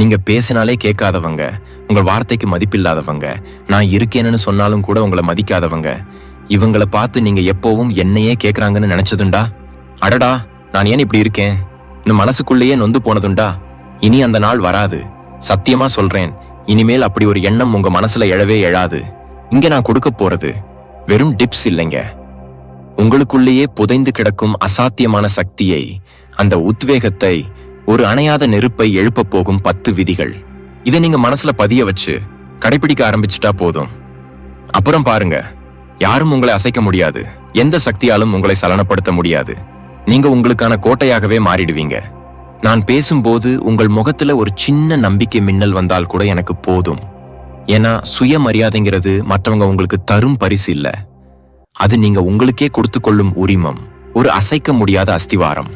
நீங்க பேசினாலே கேட்காதவங்க உங்கள் வார்த்தைக்கு மதிப்பில்லாதவங்க நான் இருக்கேன்னு சொன்னாலும் கூட உங்களை மதிக்காதவங்க. இவங்களை பார்த்து நீங்க எப்பவும் என்னையே கேட்குறாங்கன்னு நினைச்சதுண்டா? அடடா நான் ஏன் இப்படி இருக்கேன்? இந்த மனசுக்குள்ளேயே நொந்து போனதுண்டா? இனி அந்த நாள் வராது. சத்தியமா சொல்றேன் இனிமேல் அப்படி ஒரு எண்ணம் உங்க மனசுல எழவே எழாது. இங்க நான் கொடுக்க போறது வெறும் டிப்ஸ் இல்லைங்க. உங்களுக்குள்ளேயே புதைந்து கிடக்கும் அசாத்தியமான சக்தியை அந்த உத்வேகத்தை ஒரு அணையாத நெருப்பை எழுப்பப் போகும் பத்து விதிகள். இதை நீங்க மனசுல பதிய வச்சு கடைபிடிக்க ஆரம்பிச்சிட்டா போதும். அப்புறம் பாருங்க. யாரும் உங்களை அசைக்க முடியாது. எந்த சக்தியாலும் உங்களை சலனப்படுத்த முடியாது. நீங்க உங்களுக்கான கோட்டையாகவே மாறிடுவீங்க. நான் பேசும்போது உங்கள் முகத்துல ஒரு சின்ன நம்பிக்கை மின்னல் வந்தால் கூட எனக்கு போதும். ஏன்னா சுயமரியாதைங்கிறது மற்றவங்க உங்களுக்கு தரும் பரிசு இல்லை. அது நீங்க உங்களுக்கே கொடுத்து கொள்ளும் உரிமம். ஒரு அசைக்க முடியாத அஸ்திவாரம்.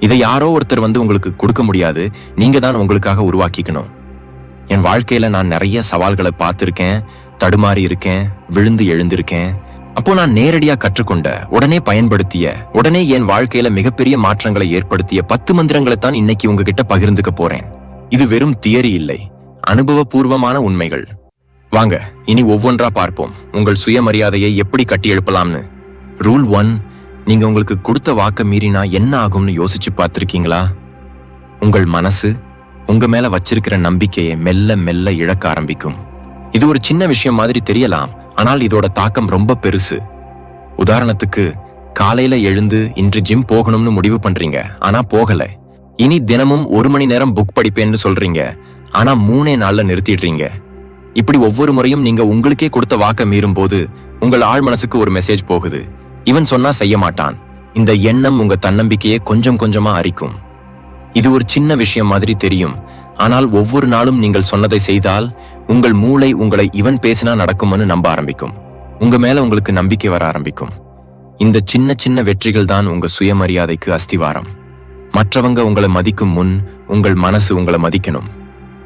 இதை யாரோ ஒருத்தர் வந்து உங்களுக்கு கொடுக்க முடியாது. நீங்க தான் உங்களுக்காக உருவாக்கிக்கணும். என் வாழ்க்கையில நான் நிறைய சவால்களை பார்த்துருக்கேன் தடுமாறி இருக்கேன் விழுந்து எழுந்திருக்கேன். அப்போ நான் நேரடியா கற்றுக்கொண்ட உடனே பயன்படுத்திய உடனே என் வாழ்க்கையில மிகப்பெரிய மாற்றங்களை ஏற்படுத்திய பத்து மந்திரங்களை தான் இன்னைக்கு உங்ககிட்ட பகிர்ந்துக்க போறேன். இது வெறும் தியரி இல்லை அனுபவபூர்வமான உண்மைகள். வாங்க இனி ஒவ்வொன்றா பார்ப்போம். உங்கள் சுயமரியாதையை எப்படி கட்டி எழுப்பலாம்னு ரூல் ஒன் நீங்க உங்களுக்கு கொடுத்த வாக்க மீறினா என்ன ஆகும்னு யோசிச்சு பார்த்திருக்கீங்களா? உங்கள் மனசு உங்க மேல வச்சிருக்கிற நம்பிக்கையை மெல்ல மெல்ல இழக்க ஆரம்பிக்கும். இது ஒரு சின்ன விஷயம் மாதிரி தெரியலாம் ஆனால் இதோட தாக்கம் ரொம்ப பெருசு. உதாரணத்துக்கு காலையில எழுந்து இன்று ஜிம் போகணும்னு முடிவு பண்றீங்க ஆனா போகல. இனி தினமும் ஒரு மணி நேரம் புக் படிப்பேன்னு சொல்றீங்க ஆனா மூணே நாள்ல நிறுத்திடுறீங்க. இப்படி ஒவ்வொரு முறையும் நீங்க உங்களுக்கே கொடுத்த வாக்க மீறும் போது உங்கள் ஆழ் மனசுக்கு ஒரு மெசேஜ் போகுது. இவன் சொன்னா செய்ய மாட்டான். இந்த எண்ணம் உங்க தன்னம்பிக்கையை கொஞ்சம் கொஞ்சமா அரிக்கும். இது ஒரு சின்ன விஷயம் மாதிரி தெரியும். ஆனால் ஒவ்வொரு நாளும் நீங்கள் சொன்னதை செய்தால் உங்கள் மூளை உங்களை இவன் பேசினா நடக்கும்னு நம்ப ஆரம்பிக்கும். உங்க மேல உங்களுக்கு நம்பிக்கை வர ஆரம்பிக்கும். இந்த சின்ன சின்ன வெற்றிகள் தான் உங்க சுயமரியாதைக்கு அஸ்திவாரம். மற்றவங்க உங்களை மதிக்கும் முன் உங்கள் மனசு உங்களை மதிக்கணும்.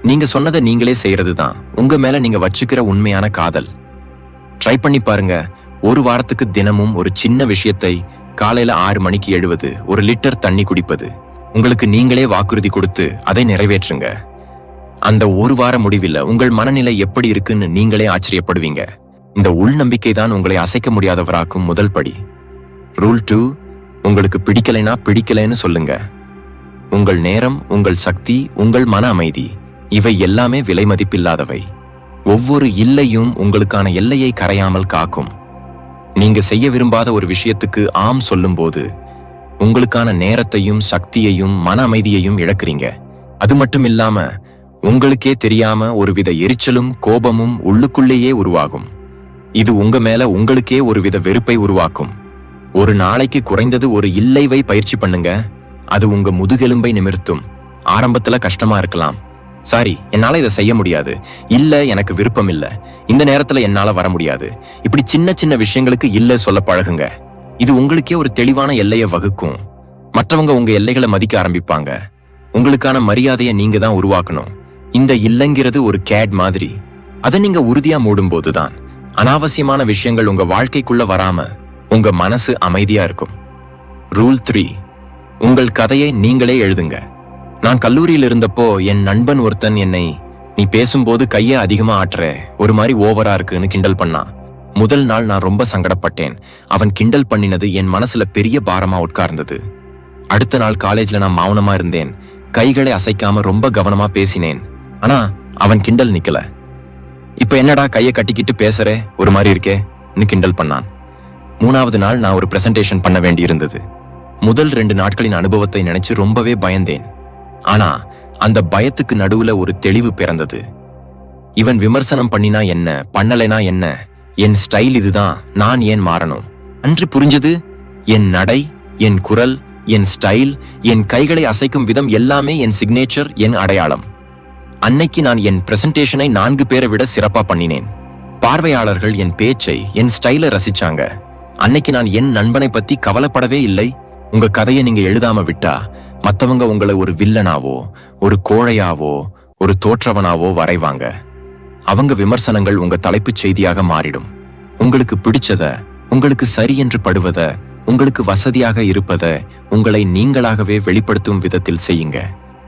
நீங்க சொன்னதை நீங்களே செய்யறது தான் உங்க மேல நீங்க வச்சுக்கிற உண்மையான காதல். ட்ரை பண்ணி பாருங்க. ஒரு வாரத்துக்கு தினமும் ஒரு சின்ன விஷயத்தை காலையில ஆறு மணிக்கு எழுவது ஒரு லிட்டர் தண்ணி குடிப்பது. உங்களுக்கு நீங்களே வாக்குறுதி கொடுத்து அதை நிறைவேற்றுங்க. அந்த ஒரு வார முடிவில் உங்கள் மனநிலை எப்படி இருக்குன்னு நீங்களே ஆச்சரியப்படுவீங்க. இந்த உள்நம்பிக்கை தான் உங்களை அசைக்க முடியாதவராக்கும் முதல் படி. ரூல் டூ உங்களுக்கு பிடிக்கலைனா பிடிக்கலைன்னு சொல்லுங்க. உங்கள் நேரம் உங்கள் சக்தி உங்கள் மன அமைதி இவை எல்லாமே விலை மதிப்பில்லாதவை ஒவ்வொரு இல்லையும் உங்களுக்கான எல்லையை கரையாமல் காக்கும். நீங்க செய்ய விரும்பாத ஒரு விஷயத்துக்கு ஆம் சொல்லும்போது உங்களுக்கான நேரத்தையும் சக்தியையும் மன அமைதியையும் இழக்கிறீங்க. அது மட்டும் இல்லாம உங்களுக்கே தெரியாம ஒருவித எரிச்சலும் கோபமும் உள்ளுக்குள்ளேயே உருவாகும். இது உங்க மேல உங்களுக்கே ஒருவித வெறுப்பை உருவாக்கும். ஒரு நாளைக்கு குறைந்தது ஒரு இல்லைவை பயிற்சி பண்ணுங்க. அது உங்க முதுகெலும்பை நிமிர்த்தும். ஆரம்பத்துல கஷ்டமா இருக்கலாம். சாரி என்னால இதை செய்ய முடியாது. இல்ல எனக்கு விருப்பம் இல்லை. இந்த நேரத்துல என்னால வர முடியாது. இப்படி சின்ன சின்ன விஷயங்களுக்கு இல்ல சொல்ல பழகுங்க. இது உங்களுக்கே ஒரு தெளிவான எல்லையை வகுக்கும். மற்றவங்க உங்க எல்லைகளை மதிக்க ஆரம்பிப்பாங்க. உங்களுக்கான மரியாதையை நீங்க தான் உருவாக்கணும். இந்த இல்லைங்கிறது ஒரு கேட் மாதிரி. அதை நீங்க உறுதியா மூடும்போது தான் அனாவசியமான விஷயங்கள் உங்க வாழ்க்கைக்குள்ள வராம உங்க மனசு அமைதியா இருக்கும். Rule three. உங்கள் கதையை நீங்களே எழுதுங்க. நான் கல்லூரியில் இருந்தப்போ என் நண்பன் ஒருத்தன் என்னை நீ பேசும்போது கைய அதிகமா ஆட்டுற. ஒரு மாதிரி ஓவரா இருக்குன்னு கிண்டல் பண்ணான் முதல் நாள் நான் ரொம்ப சங்கடப்பட்டேன். அவன் கிண்டல் பண்ணினது என் மனசுல பெரிய பாரமா உட்கார்ந்தது. அடுத்த நாள் காலேஜ்ல நான் மௌனமா இருந்தேன். கைகளை அசைக்காம ரொம்ப கவனமா பேசினேன். ஆனா அவன் கிண்டல் நிக்கல. இப்ப என்னடா கையை கட்டிக்கிட்டு பேசுற? ஒரு மாதிரி இருக்கேன்னு கிண்டல் பண்ணான். மூணாவது நாள் நான் ஒரு பிரசன்டேஷன் பண்ண வேண்டியிருந்தது. முதல் ரெண்டு நாட்களின் அனுபவத்தை நினைச்சு ரொம்பவே பயந்தேன். ஆனா அந்த பயத்துக்கு நடுவுல ஒரு தெளிவு பிறந்தது. இவன் விமர்சனம் பண்ணினா என்ன பண்ணலைனா என்ன என் ஸ்டைல் இதுதான் நான் ஏன் மாறணும்? அன்று புரிஞ்சது என் நடை என் குரல் என் ஸ்டைல் என் கைகளை அசைக்கும் விதம் எல்லாமே என் சிக்னேச்சர் என் அடையாளம். அன்னைக்கு நான் என் பிரசன்டேஷனை நான்கு பேரை விட சிறப்பா பண்ணினேன். பார்வையாளர்கள் என் பேச்சை என் ஸ்டைலை ரசிச்சாங்க. அன்னைக்கு நான் என் நண்பனை பத்தி கவலைப்படவே இல்லை. உங்க கதையை நீங்க எழுதாம விட்டா மற்றவங்க உங்களை ஒரு வில்லனாவோ ஒரு கோழையாவோ ஒரு தோற்றவனாவோ வரைவாங்க. அவங்க விமர்சனங்கள் உங்க தலைப்புச் செய்தியாக மாறிடும். உங்களுக்கு பிடிச்சத உங்களுக்கு சரி என்று படுவத உங்களுக்கு வசதியாக இருப்பத உங்களை நீங்களாகவே வெளிப்படுத்தும் விதத்தில் செய்யுங்க.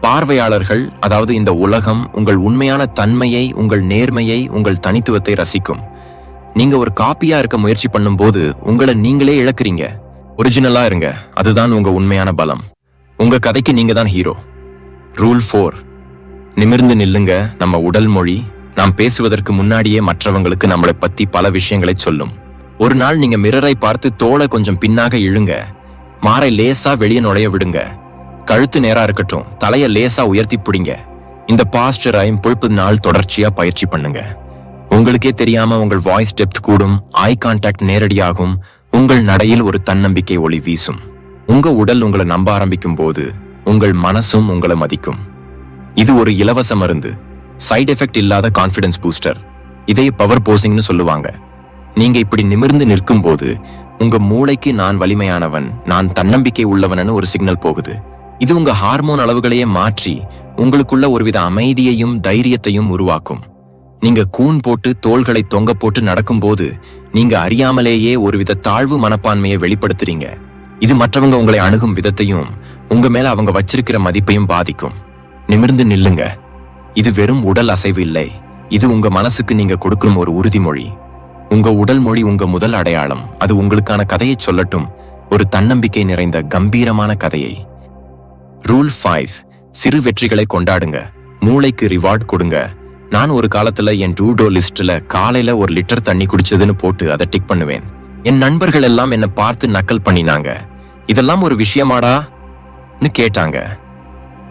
பார்வையாளர்கள் அதாவது இந்த உலகம் உங்கள் உண்மையான தன்மையை உங்கள் நேர்மையை உங்கள் தனித்துவத்தை ரசிக்கும். நீங்க ஒரு காப்பியா இருக்க முயற்சி பண்ணும்போது உங்களை நீங்களே இழக்கிறீங்க. ஒரிஜினலா இருங்க. அதுதான் உங்க உண்மையான பலம். உங்க கதைக்கு நீங்க தான் ஹீரோ ரூல் ஃபோர் நிமிர்ந்து நில்லுங்க நம்ம உடல் மொழி. நாம் பேசுவதற்கு முன்னாடியே மற்றவங்களுக்கு நம்மளை பத்தி பல விஷயங்களை சொல்லும். ஒரு நாள் நீங்க மிரரை பார்த்து தோலை கொஞ்சம் பின்னாக இழுங்க. மாறை லேசா வெளியே நுழைய விடுங்க. கழுத்து நேரா இருக்கட்டும் தலைய லேசா உயர்த்தி பிடிங்க. இந்த பாஸ்டர் புழுப்பு நாள் தொடர்ச்சியா பயிற்சி பண்ணுங்க. உங்களுக்கே தெரியாம உங்கள் வாய்ஸ் டெப்த் கூடும் ஐ கான்டாக்ட் நேரடியாகும் உங்கள் நடையில் ஒரு தன்னம்பிக்கை ஒளி வீசும். உங்க உடல் உங்களை நம்ப ஆரம்பிக்கும் போது உங்கள் மனசும் உங்களை மதிக்கும். இது ஒரு இலவச மருந்து. சைடு எஃபெக்ட் இல்லாத கான்ஃபிடன்ஸ் பூஸ்டர் இதே பவர் போசிங்னு சொல்லுவாங்க. நீங்க இப்படி நிமிர்ந்து நிற்கும் போது உங்க மூளைக்கு நான் வலிமையானவன் நான் தன்னம்பிக்கை உள்ளவனன்னு ஒரு சிக்னல் போகுது. இது உங்க ஹார்மோன் அளவுகளையே மாற்றி உங்களுக்குள்ள ஒருவித அமைதியையும் தைரியத்தையும் உருவாக்கும். நீங்க கூன் போட்டு தோள்களை தொங்க போட்டு நடக்கும்போது நீங்க அறியாமலேயே ஒருவித தாழ்வு மனப்பான்மையை வெளிப்படுத்துறீங்க. இது மற்றவங்க உங்களை அணுகும் விதத்தையும் உங்க மேல அவங்க வச்சிருக்கிற மதிப்பையும் பாதிக்கும். நிமிர்ந்து நில்லுங்க. இது வெறும் உடல் அசைவு இல்லை. இது உங்க மனசுக்கு நீங்க கொடுக்கும் ஒரு உறுதிமொழி. உங்க உடல் மொழி உங்க முதல் அடையாளம். அது உங்களுக்கான கதையை சொல்லட்டும். ஒரு தன்னம்பிக்கை நிறைந்த கம்பீரமான கதையை. ரூல் ஃபைவ் சிறு வெற்றிகளை கொண்டாடுங்க. மூளைக்கு ரிவார்ட் கொடுங்க. நான் ஒரு காலத்துல என் டூடோ லிஸ்ட்ல காலையில ஒரு லிட்டர் தண்ணி குடிச்சதுன்னு போட்டு அதை டிக் பண்ணுவேன். என் நண்பர்கள் எல்லாம் என்னை பார்த்து நக்கல் பண்ணினாங்க. இதெல்லாம் ஒரு விஷயமாடான்னு கேட்டாங்க.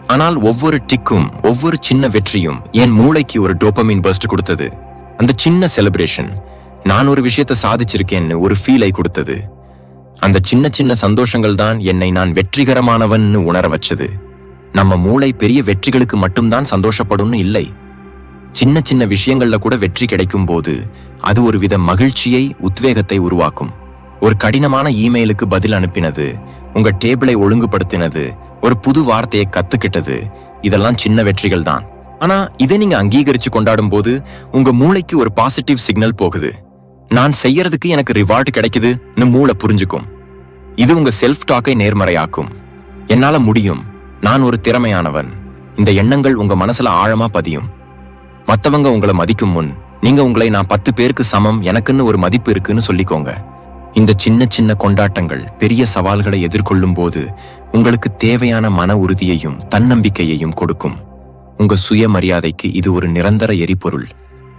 ஆனால் ஒவ்வொரு டிக்கும் ஒவ்வொரு சின்ன வெற்றியும் என் மூளைக்கு ஒரு டோபமின் பர்ஸ்ட் கொடுத்தது. அந்த சின்ன செலிப்ரேஷன் நான் ஒரு விஷயத்தை சாதிச்சிருக்கேன்னு ஒரு ஃபீலை கொடுத்தது. அந்த சின்ன சின்ன சந்தோஷங்கள் தான் என்னை நான் வெற்றிகரமானவன்னு உணர வச்சது. நம்ம மூளை பெரிய வெற்றிகளுக்கு மட்டும்தான் சந்தோஷப்படும்னு இல்லை. சின்ன சின்ன விஷயங்கள்ல கூட வெற்றி கிடைக்கும் போது அது ஒரு வித மகிழ்ச்சியை உத்வேகத்தை உருவாக்கும். ஒரு கடினமான இமெயிலுக்கு பதில் அனுப்பினது உங்க டேபிளை ஒழுங்குபடுத்தினது ஒரு புது வார்த்தையை கத்துக்கிட்டது இதெல்லாம் சின்ன வெற்றிகள் தான். ஆனா இதை நீங்க அங்கீகரிச்சு கொண்டாடும் போது உங்க மூளைக்கு ஒரு பாசிட்டிவ் சிக்னல் போகுது. நான் செய்யறதுக்கு எனக்கு ரிவார்டு கிடைக்குதுன்னு மூளை புரிஞ்சுக்கும். இது உங்க செல்ஃப் டாக்கை நேர்மறையாக்கும். என்னால முடியும். நான் ஒரு திறமையானவன். இந்த எண்ணங்கள் உங்க மனசுல ஆழமா பதியும். மத்தவங்க உங்களை மதிக்கும் முன் நீங்க உங்களை நான் பத்து பேருக்கு சமம் எனக்குன்னு ஒரு மதிப்பு இருக்குன்னு சொல்லிக்கோங்க. இந்த சின்ன சின்ன கொண்டாட்டங்கள் பெரிய சவால்களை எதிர்கொள்ளும் போது உங்களுக்கு தேவையான மன உறுதியையும் தன்னம்பிக்கையையும் கொடுக்கும். உங்க சுயமரியாதைக்கு இது ஒரு நிரந்தர எரிபொருள்.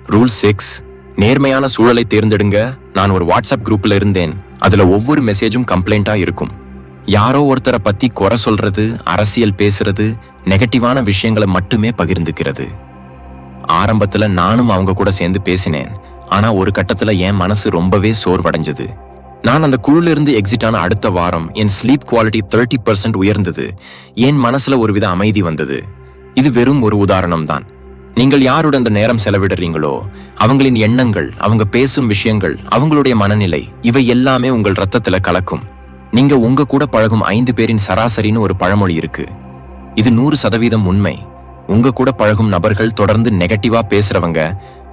ரூல் சிக்ஸ் நேர்மையான சூழலை தேர்ந்தெடுங்க. நான் ஒரு வாட்ஸ்அப் குரூப்ல இருந்தேன். அதுல ஒவ்வொரு மெசேஜும் கம்ப்ளைண்டா இருக்கும். யாரோ ஒருத்தரை பத்தி குறை சொல்றது அரசியல் பேசுறது நெகட்டிவான விஷயங்களை மட்டுமே பகிர்ந்துக்கிறது. ஆரம்பத்துல நானும் அவங்க கூட சேர்ந்து பேசினேன். ஆனா ஒரு கட்டத்துல என் மனசு ரொம்பவே சோர்வடைஞ்சது. நான் அந்த குழுலிருந்து எக்ஸிட் ஆன அடுத்த வாரம் என் ஸ்லீப் குவாலிட்டி தேர்ட்டி பர்சன்ட் உயர்ந்தது. என் மனசுல ஒருவித அமைதி வந்தது. இது வெறும் ஒரு உதாரணம் தான் நீங்கள் யாருடன் அந்த நேரம் செலவிடுறீங்களோ அவங்களின் எண்ணங்கள் அவங்க பேசும் விஷயங்கள் அவங்களுடைய மனநிலை இவை எல்லாமே உங்கள் ரத்தத்துல கலக்கும். நீங்க உங்க கூட பழகும் ஐந்து பேரின் சராசரின்னு ஒரு பழமொழி இருக்கு. இது நூறு சதவீதம் உண்மை. உங்க கூட பழகும் நபர்கள் தொடர்ந்து நெகட்டிவா பேசுறவங்க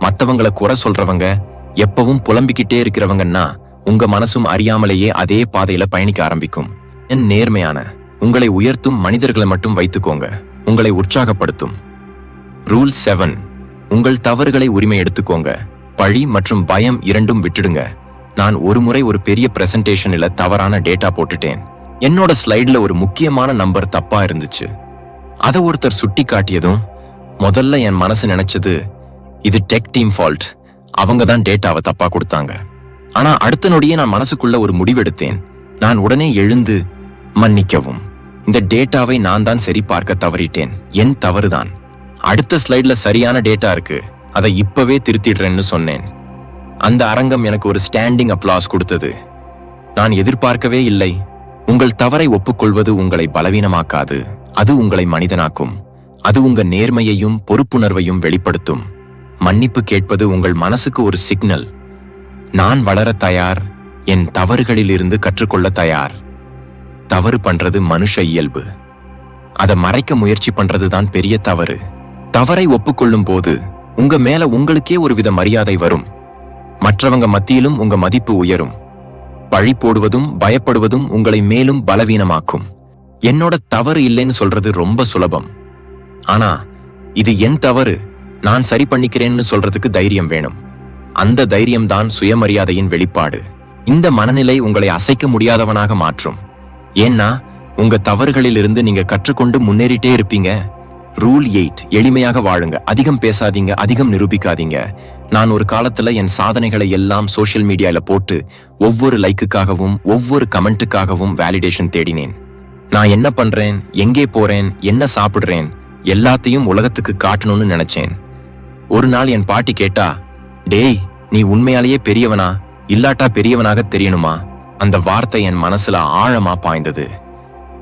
மத்தவங்களை குறை சொல்றவங்க எப்பவும் புலம்பிக்கிட்டே இருக்கிறவங்கன்னா உங்க மனசும் அறியாமலேயே அதே பாதையில பயணிக்க ஆரம்பிக்கும். என் நேர்மையான உங்களை உயர்த்தும் மனிதர்களை மட்டும் வைத்துக்கோங்க. உங்களை உற்சாகப்படுத்தும். ரூல் செவன் உங்கள் தவறுகளை உரிமை எடுத்துக்கோங்க. பழி மற்றும் பயம் இரண்டும் விட்டுடுங்க. நான் ஒரு முறை ஒரு பெரிய பிரசன்டேஷன்ல தவறான டேட்டா போட்டுட்டேன். என்னோட ஸ்லைட்ல ஒரு முக்கியமான நம்பர் தப்பா இருந்துச்சு. அதை ஒருத்தர் சுட்டி காட்டியதும் முதல்ல என் மனசு நினைச்சது இது டெக் டீம் ஃபால்ட் அவங்க தான் டேட்டாவை தப்பா கொடுத்தாங்க. ஆனா அடுத்த நொடியே நான் மனசுக்குள்ள ஒரு முடிவெடுத்தேன். நான் உடனே எழுந்து மன்னிக்கவும். இந்த டேட்டாவை நான் தான் சரி பார்க்க தவறிட்டேன். என் தவறுதான். அடுத்த ஸ்லைட்ல சரியான டேட்டா இருக்கு. அதை இப்பவே திருத்திடுறேன்னு சொன்னேன். அந்த அரங்கம் எனக்கு ஒரு ஸ்டாண்டிங் அப்ளாஸ் கொடுத்தது. நான் எதிர்பார்க்கவே இல்லை. உங்கள் தவறை ஒப்புக்கொள்வது உங்களை பலவீனமாக்காது. அது உங்களை மனிதனாக்கும். அது உங்க நேர்மையையும் பொறுப்புணர்வையும் வெளிப்படுத்தும். மன்னிப்பு கேட்பது உங்கள் மனசுக்கு ஒரு சிக்னல். நான் வளர தயார் என் தவறுகளிலிருந்து கற்றுக்கொள்ள தயார். தவறு பண்றது மனுஷ இயல்பு. அதை மறைக்க முயற்சி பண்றதுதான் பெரிய தவறு. தவறை ஒப்புக்கொள்ளும் போது உங்க மேல உங்களுக்கே ஒரு வித மரியாதை வரும். மற்றவங்க மத்தியிலும் உங்க மதிப்பு உயரும். பழி போடுவதும் பயப்படுவதும் உங்களை மேலும் பலவீனமாக்கும். என்னோட தவறு இல்லைன்னு சொல்றது ரொம்ப சுலபம். ஆனா இது என் தவறு நான் சரி பண்ணிக்கிறேன்னு சொல்றதுக்கு தைரியம் வேணும். அந்த தைரியம்தான் சுயமரியாதையின் வெளிப்பாடு. இந்த மனநிலை உங்களை அசைக்க முடியாதவனாக மாற்றும். ஏன்னா உங்க தவறுகளிலிருந்து நீங்க கற்றுக்கொண்டு முன்னேறிட்டே இருப்பீங்க. ரூல் எயிட் எளிமையாக வாழுங்க. அதிகம் பேசாதீங்க அதிகம் நிரூபிக்காதீங்க. நான் ஒரு காலத்துல என் சாதனைகளை எல்லாம் சோஷியல் மீடியால போட்டு ஒவ்வொரு லைக்குக்காகவும் ஒவ்வொரு கமெண்ட்டுக்காகவும் வேலிடேஷன் தேடினேன். நான் என்ன பண்றேன் எங்கே போறேன் என்ன சாப்பிடுறேன் எல்லாத்தையும் உலகத்துக்கு காட்டணும்னு நினைச்சேன். ஒரு நாள் என் பாட்டி கேட்டா டேய் நீ உண்மையாலேயே பெரியவனா? இல்லாட்டா பெரியவனாக தெரியணுமா? அந்த வார்த்தை என் மனசுல ஆழமா பாய்ந்தது.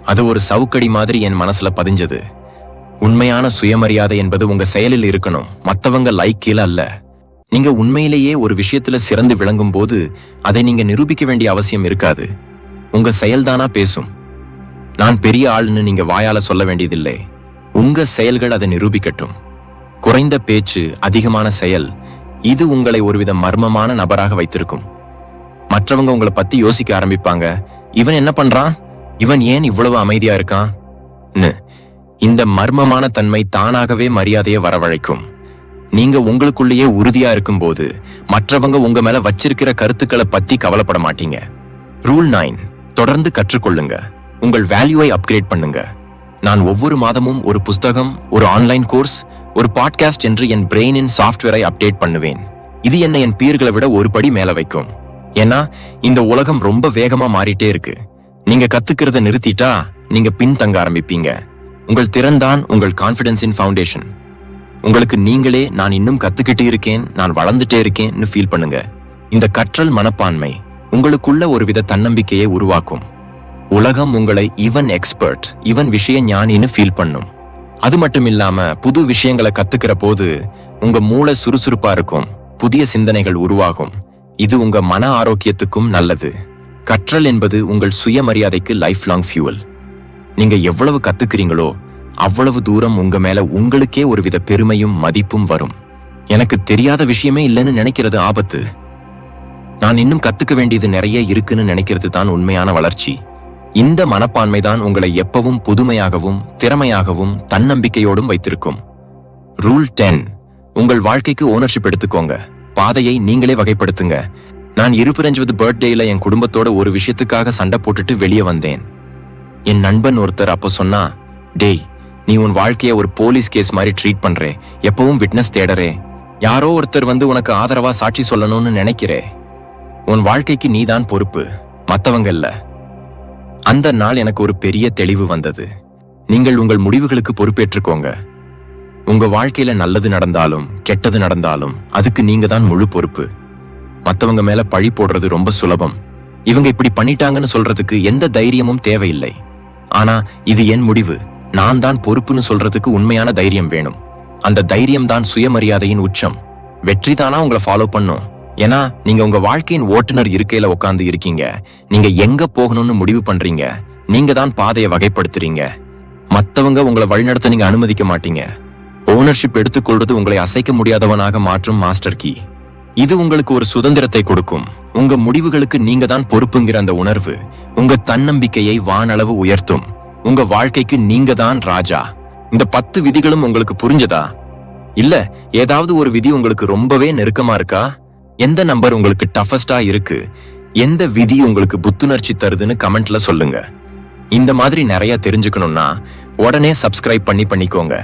அது ஒரு சவுக்கடி மாதிரி என் மனசுல பதிஞ்சது. உண்மையான சுயமரியாதை என்பது உங்க செயலில் இருக்கணும். மத்தவங்க லைக் அல்ல. நீங்க உண்மையிலேயே ஒரு விஷயத்துல சிறந்து விளங்கும் போது அதை நீங்க நிரூபிக்க வேண்டிய அவசியம் இருக்காது. உங்க செயல்தானா பேசும். நான் பெரிய ஆள்னு நீங்க வாயால சொல்ல வேண்டியதில்லை. உங்க செயல்கள் அதை நிரூபிக்கட்டும். குறைந்த பேச்சு அதிகமான செயல் இது உங்களை ஒருவித மர்மமான நபராக வைத்திருக்கும். மற்றவங்க உங்களை பத்தி யோசிக்க ஆரம்பிப்பாங்க. இவன் என்ன பண்றான்? இவன் ஏன் இவ்வளவு அமைதியா இருக்கான்? இந்த மர்மமான தன்மை தானாகவே மரியாதையை வரவழைக்கும். நீங்க உங்களுக்குள்ளேயே உறுதியா இருக்கும்போது மற்றவங்க உங்க மேல வச்சிருக்கிற கருத்துக்களை பத்தி கவலைப்பட மாட்டீங்க. Rule nine. தொடர்ந்து கற்றுக்கொள்ளுங்க. உங்கள் வேல்யூவை அப்கிரேட் பண்ணுங்க. நான் ஒவ்வொரு மாதமும் ஒரு புஸ்தகம் ஒரு ஆன்லைன் கோர்ஸ் ஒரு பாட்காஸ்ட் என்று என் பிரெயினின் சாஃப்ட்வேரை அப்டேட் பண்ணுவேன். இது என்னை என் பீர்களை விட ஒரு படி மேல வைக்கும். ஏன்னா இந்த உலகம் ரொம்ப வேகமா மாறிட்டே இருக்கு. நீங்க கத்துக்கிறத நிறுத்திட்டா நீங்க பின்தங்க ஆரம்பிப்பீங்க. உங்கள் திறன்தான் உங்கள் கான்பிடன்ஸின் ஃபவுண்டேஷன் உங்களுக்கு நீங்களே நான் இன்னும் கத்துக்கிட்டு இருக்கேன் நான் வளர்ந்துட்டே இருக்கேன்னு ஃபீல் பண்ணுங்க. இந்த கற்றல் மனப்பான்மை உங்களுக்குள்ள ஒருவித தன்னம்பிக்கையை உருவாக்கும். உலகம் உங்களை இவன் எக்ஸ்பர்ட் இவன் விஷய ஞானின்னு ஃபீல் பண்ணும். அது மட்டும் இல்லாம புது விஷயங்களை கத்துக்கிற போது உங்க மூளை சுறுசுறுப்பா இருக்கும். புதிய சிந்தனைகள் உருவாகும். இது உங்க மன ஆரோக்கியத்துக்கும் நல்லது. கற்றல் என்பது உங்கள் சுயமரியாதைக்கு லைஃப் லாங் ஃபியூவல் நீங்க எவ்வளவு கத்துக்கிறீங்களோ அவ்வளவு தூரம் உங்க மேல உங்களுக்கே ஒருவித பெருமையும் மதிப்பும் வரும். எனக்கு தெரியாத விஷயமே இல்லைன்னு நினைக்கிறது ஆபத்து. நான் இன்னும் கத்துக்க வேண்டியது நிறைய இருக்குன்னு நினைக்கிறது தான் உண்மையான வளர்ச்சி. இந்த மனப்பான்மை தான் உங்களை எப்பவும் புதுமையாகவும் திறமையாகவும் தன்னம்பிக்கையோடும் வைத்திருக்கும். ரூல் டென் உங்கள் வாழ்க்கைக்கு ஓனர்ஷிப் எடுத்துக்கோங்க. பாதையை நீங்களே வகைப்படுத்துங்க. நான் இருபத்தஞ்சுவது பர்த்டேல என் குடும்பத்தோட ஒரு விஷயத்துக்காக சண்டை போட்டுட்டு வெளியே வந்தேன். என் நண்பன் ஒருத்தர் அப்ப சொன்னா டேய் நீ உன் வாழ்க்கைய ஒரு போலீஸ் கேஸ் மாதிரி ட்ரீட் பண்றே. எப்பவும் விட்னஸ் தேடறே. யாரோ ஒருத்தர் வந்து உனக்கு ஆதரவா சாட்சி சொல்லணும்னு நினைக்கிறே. உன் வாழ்க்கைக்கு நீதான் பொறுப்பு. மத்தவங்க இல்லை. அந்த நாள் எனக்கு ஒரு பெரிய தெளிவு வந்தது. நீங்கள் உங்கள் முடிவுகளுக்கு பொறுப்பேற்றுக்கோங்க. உங்க வாழ்க்கையில நல்லது நடந்தாலும் கெட்டது நடந்தாலும் அதுக்கு நீங்க தான் முழு பொறுப்பு. மத்தவங்க மேல பழி போடுறது ரொம்ப சுலபம். இவங்க இப்படி பண்ணிட்டாங்கன்னு சொல்றதுக்கு எந்த தைரியமும் தேவையில்லை. ஆனா இது என் முடிவு. நான் தான் பொறுப்புன்னு சொல்றதுக்கு உண்மையான தைரியம் வேணும். அந்த தைரியம் தான் சுயமரியாதையின் உச்சம். வெற்றி தானா உங்களை ஃபாலோ பண்ணும். ஏன்னா நீங்க உங்க வாழ்க்கையின் ஓட்டுநர் இருக்கையில உட்கார்ந்து இருக்கீங்க. நீங்க எங்க போகணும்னு முடிவு பண்றீங்க. நீங்க தான் பாதையை வகைப்படுத்துறீங்க. மத்தவங்க உங்களை வழிநடத்த நீங்க அனுமதிக்க மாட்டீங்க. ஓனர்ஷிப் எடுத்துக்கொள்றது உங்களை அசைக்க முடியாதவனாக மாற்றும் மாஸ்டர் கீ. இது உங்களுக்கு ஒரு சுதந்திரத்தை கொடுக்கும். உங்க முடிவுகளுக்கு நீங்க தான் பொறுப்புங்கிற அந்த உணர்வு உங்க தன்னம்பிக்கையை வானளவு உயர்த்தும். உங்க வாழ்க்கைக்கு நீங்க தான் ராஜா. இந்த பத்து விதிகளும் உங்களுக்கு புரிஞ்சதா? இல்ல ஏதாவது ஒரு விதி உங்களுக்கு ரொம்பவே நெருக்கமா இருக்கா? எந்த நம்பர் உங்களுக்கு டஃபஸ்டா இருக்கு? எந்த விதி உங்களுக்கு புத்துணர்ச்சி தருதுன்னு கமெண்ட்ல சொல்லுங்க. இந்த மாதிரி நிறைய தெரிஞ்சுக்கணும்னா உடனே சப்ஸ்கிரைப் பண்ணி பண்ணிக்கோங்க.